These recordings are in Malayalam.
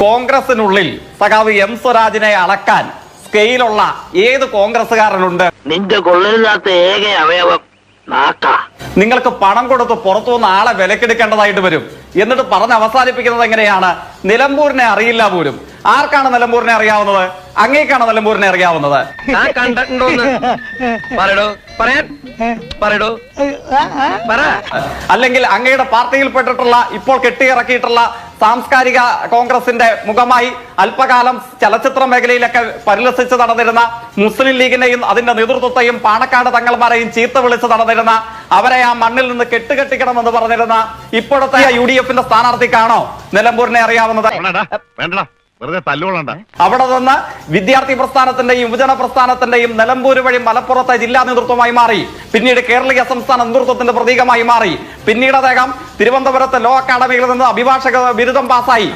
കോൺഗ്രസിനുള്ളിൽ സഖാവ് എം സ്വരാജിനെ അളക്കാൻ സ്കെയിലുള്ള ഏത് കോൺഗ്രസ്സുകാരനുണ്ട്? നിന്റെ കൊള്ളരുതാത്ത ഏക അവയവം നിങ്ങൾക്ക് പണം കൊടുത്ത് പുറത്തു വന്ന ആളെ വിലക്കെടുക്കേണ്ടതായിട്ട് വരും. എന്നിട്ട് പറഞ്ഞ് അവസാനിപ്പിക്കുന്നത് എങ്ങനെയാണ്? നിലമ്പൂരിനെ അറിയില്ല പോലും. ആർക്കാണ് നിലമ്പൂരിനെ അറിയാവുന്നത്? അങ്ങേക്കാണ് നിലമ്പൂരിനെ അറിയാവുന്നത്. അല്ലെങ്കിൽ അങ്ങയുടെ പാർട്ടിയിൽപ്പെട്ടിട്ടുള്ള ഇപ്പോൾ കെട്ടിയിറക്കിയിട്ടുള്ള സാംസ്കാരിക കോൺഗ്രസിന്റെ മുഖമായി അല്പകാലം ചലച്ചിത്ര മേഖലയിലൊക്കെ പരിലസിച്ച് നടന്നിരുന്ന മുസ്ലിം ലീഗിനെയും അതിന്റെ നേതൃത്വത്തെയും പാണക്കാട് തങ്ങൾമാരെയും ചീത്ത വിളിച്ച് നടന്നിരുന്ന അവരെ ആ മണ്ണിൽ നിന്ന് കെട്ടുകെട്ടിക്കണമെന്ന് പറഞ്ഞിരുന്ന ഇപ്പോഴത്തെ യു ഡി എഫിന്റെ സ്ഥാനാർത്ഥിക്കാണോ നിലമ്പൂരിനെ അറിയാവുന്നത്? വെറുതെ തല്ലുകൊള്ളണ്ട. അവിടെ നിന്ന് വിദ്യാർത്ഥി പ്രസ്ഥാനത്തിന്റെയും യുവജന പ്രസ്ഥാനത്തിന്റെയും നിലമ്പൂർ വഴി മലപ്പുറത്തെ ജില്ലാ നേതൃത്വമായി മാറി. പിന്നീട് കേരളീയ സംസ്ഥാന നേതൃത്വത്തിന്റെ പ്രതീകമായി മാറി. പിന്നീട് അദ്ദേഹം തിരുവനന്തപുരത്തെ ലോ അക്കാദമിയിൽ നിന്ന് അഭിഭാഷക ബിരുദം പാസ്സായി.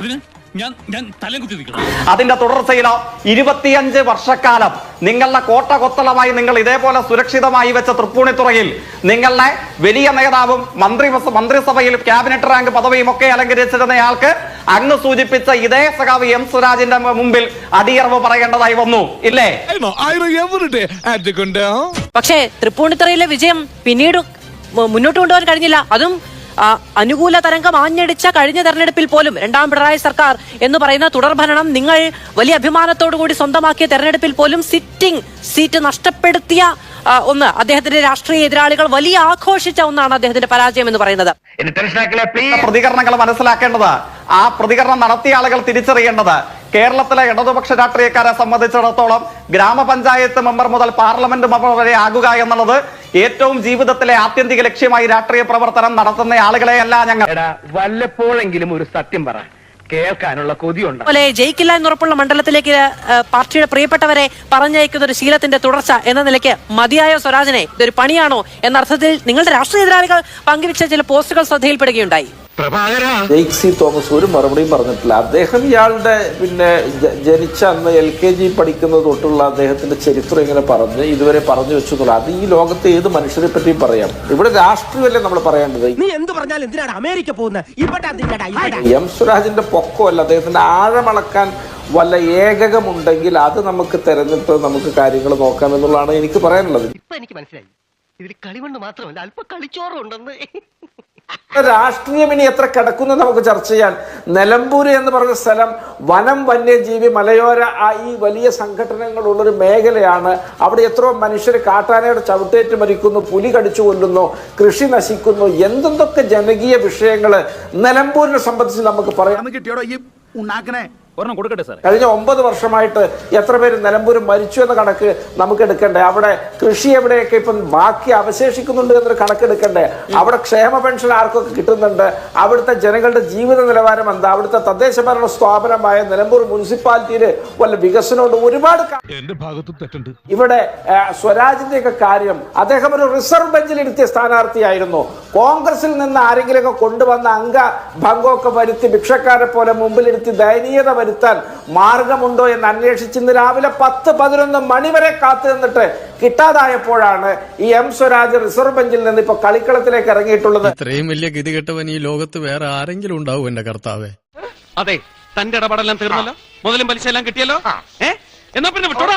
ഞാൻ ഞാൻ തലം കുത്തി നിൽക്കണം അതിന്റെ തുടർച്ചയിലോ ഇരുപത്തിയഞ്ച് വർഷക്കാലം നിങ്ങളുടെ കോട്ട കൊത്തളമായി നിങ്ങൾ ഇതേപോലെ സുരക്ഷിതമായി വെച്ച തൃപ്പൂണിത്തുറയിൽ നിങ്ങളുടെ വലിയ നേതാവും മന്ത്രി മന്ത്രിസഭയിൽ ക്യാബിനറ്റ് റാങ്ക് പദവിയും ഒക്കെ അലങ്കരിച്ചിരുന്നയാൾക്ക് അങ്ങ് സൂചിപ്പിച്ച ഇതേ സഖാവ് എം സുരാജിന്റെ മുമ്പിൽ അടിയറവ് പറയേണ്ടതായി വന്നു. ഇല്ലേ? പക്ഷേ തൃപ്പൂണിത്തുറയിലെ വിജയം പിന്നീട് മുന്നോട്ട് കൊണ്ടുപോകാൻ കഴിഞ്ഞില്ല. അതും അനുകൂല തരംഗം ആഞ്ഞടിച്ച കഴിഞ്ഞ തെരഞ്ഞെടുപ്പിൽ പോലും രണ്ടാം പിണറായി സർക്കാർ എന്ന് പറയുന്ന തുടർഭരണം നിങ്ങൾ വലിയ അഭിമാനത്തോടുകൂടി സ്വന്തമാക്കിയ തെരഞ്ഞെടുപ്പിൽ പോലും സിറ്റിംഗ് സീറ്റ് നഷ്ടപ്പെടുത്തിയ ഒന്ന്. അദ്ദേഹത്തിന്റെ രാഷ്ട്രീയ എതിരാളികൾ വലിയ ആഘോഷിച്ച ഒന്നാണ് അദ്ദേഹത്തിന്റെ പരാജയം എന്ന് പറയുന്നത്. പ്രതികരണങ്ങൾ മനസ്സിലാക്കേണ്ടത് ആ പ്രതികരണം നടത്തിയ ആളുകൾ തിരിച്ചറിയേണ്ടത് കേരളത്തിലെ ഇടതുപക്ഷ രാഷ്ട്രീയക്കാരെ സംബന്ധിച്ചിടത്തോളം ഗ്രാമപഞ്ചായത്ത് മെമ്പർ മുതൽ പാർലമെന്റ് മെമ്പർ വരെ ആകുക എന്നുള്ളത് ഏറ്റവും ജീവിതത്തിലെ ആത്യന്തിക ലക്ഷ്യമായി രാഷ്ട്രീയ പ്രവർത്തനം നടത്തുന്ന ആളുകളെയല്ല ഞങ്ങൾ. എടാ വല്ലപ്പോഴെങ്കിലും ഒരു സത്യം പറ. കേൾക്കാനുള്ള കൊതിയുണ്ട്? പോലെ ജയിക്കില്ല എന്നുറപ്പുള്ള മണ്ഡലത്തിലേക്ക് പാർട്ടിയുടെ പ്രിയപ്പെട്ടവരെ പറഞ്ഞയക്കുന്ന ഒരു ശീലത്തിന്റെ തുടർച്ച എന്ന നിലയ്ക്ക് മതിയായ സ്വരാജിനെ? ഇതൊരു പണിയാണോ? എന്ന അർത്ഥത്തിൽ നിങ്ങളുടെ രാഷ്ട്രീയ എതിരാളികൾ പങ്കുവച്ച ചില പോസ്റ്റുകൾ ശ്രദ്ധയിൽപ്പെടുകയുണ്ടായി. ജെയ്ക് സി തോമസ് ഒരു മറുപടിയും പറഞ്ഞിട്ടില്ല. അദ്ദേഹം ഇയാളുടെ പിന്നെ ജനിച്ച അന്ന് എൽ കെ ജി പഠിക്കുന്നത് തൊട്ടുള്ള അദ്ദേഹത്തിന്റെ ചരിത്രം ഇങ്ങനെ പറഞ്ഞ് ഇതുവരെ പറഞ്ഞു വെച്ചു അത് ഈ ലോകത്തെ ഏത് മനുഷ്യരെ പറ്റിയും പറയാം. ഇവിടെ രാഷ്ട്രീയമല്ലേ നമ്മൾ പറയേണ്ടത്? നീ എന്ത് പറഞ്ഞാലും എന്തിനാണ് അമേരിക്ക പോകുന്നത് എം സ്വരാജിന്റെ പൊക്കമല്ല. അദ്ദേഹത്തിന്റെ ആഴമളക്കാൻ വല്ല ഏകകമുണ്ടെങ്കിൽ അത് നമുക്ക് തെരഞ്ഞെടുത്ത് നമുക്ക് കാര്യങ്ങൾ നോക്കാം എന്നുള്ളതാണ് എനിക്ക് പറയാനുള്ളത്. ഇപ്പൊ എനിക്ക് മനസ്സിലായി. ഇതിൽ കളിമണ്ണ് മാത്രമല്ല അല്പ കളിച്ചോറും ഉണ്ടെന്ന് രാഷ്ട്രീയം ഇനി എത്ര കിടക്കുന്നു നമുക്ക് ചർച്ച ചെയ്യാൻ. നിലമ്പൂര് എന്ന് പറഞ്ഞ സ്ഥലം വനം വന്യജീവി മലയോര ആ ഈ വലിയ സംഘടനകളുള്ളൊരു മേഖലയാണ്. അവിടെ എത്രയോ മനുഷ്യർ കാട്ടാനയുടെ ചവിട്ടേറ്റ് മരിക്കുന്നു പുലി കടിച്ചു കൊല്ലുന്നു കൃഷി നശിക്കുന്നു. എന്തെന്തൊക്കെ ജനകീയ വിഷയങ്ങൾ നിലമ്പൂരിനെ സംബന്ധിച്ച് നമുക്ക് പറയാം. ഒരെണ്ണം കൊടുക്കട്ടെ സാർ കഴിഞ്ഞ ഒമ്പത് വർഷമായിട്ട് എത്ര പേര് നിലമ്പൂരും മരിച്ചു എന്ന കണക്ക് നമുക്ക് എടുക്കണ്ടേ? അവിടെ കൃഷി എവിടെയൊക്കെ ഇപ്പം ബാക്കി അവശേഷിക്കുന്നുണ്ട് എന്നൊരു കണക്ക് എടുക്കണ്ടേ? അവിടെ ക്ഷേമ പെൻഷൻ ആർക്കൊക്കെ കിട്ടുന്നുണ്ട്? അവിടുത്തെ ജനങ്ങളുടെ ജീവിത നിലവാരം എന്താ? അവിടുത്തെ തദ്ദേശ ഭരണ സ്ഥാപനമായ നിലമ്പൂർ മുനിസിപ്പാലിറ്റിയിൽ വല്ല വികസനമുണ്ട് ഒരുപാട് എന്റെ ഭാഗത്തും തെറ്റുണ്ട്. ഇവിടെ സ്വരാജിന്റെ ഒക്കെ കാര്യം അദ്ദേഹം ഒരു റിസർവ് ബെഞ്ചിൽ ഇരുത്തിയ സ്ഥാനാർത്ഥിയായിരുന്നു. കോൺഗ്രസിൽ നിന്ന് ആരെങ്കിലുമൊക്കെ കൊണ്ടുവന്ന അംഗ ഭംഗമൊക്കെ വരുത്തി ഭിക്ഷക്കാരെ പോലെ മുമ്പിലിരുത്തി ദയനീയത വരുത്താൻ മാർഗമുണ്ടോ എന്ന് അന്വേഷിച്ച് ഇന്ന് രാവിലെ പത്ത് പതിനൊന്ന് മണിവരെ കാത്തു നിന്നിട്ട് കിട്ടാതായപ്പോഴാണ് ഈ എം സ്വരാജ് റിസർവ് ബെഞ്ചിൽ നിന്ന് ഇപ്പൊ കളിക്കളത്തിലേക്ക് ഇറങ്ങിയിട്ടുള്ളത്. ഇത്രയും വലിയ ഗതി കെട്ടവൻ ഈ ലോകത്ത് വേറെ ആരെങ്കിലും ഉണ്ടാവും എന്റെ കർത്താവേ. അതെ തന്റെ ഇടപാടെല്ലാം തീർന്നല്ലോ? മുതലും പലിശ എല്ലാം കിട്ടിയല്ലോ എന്നാ പിന്നെ വിട്ടോടാ.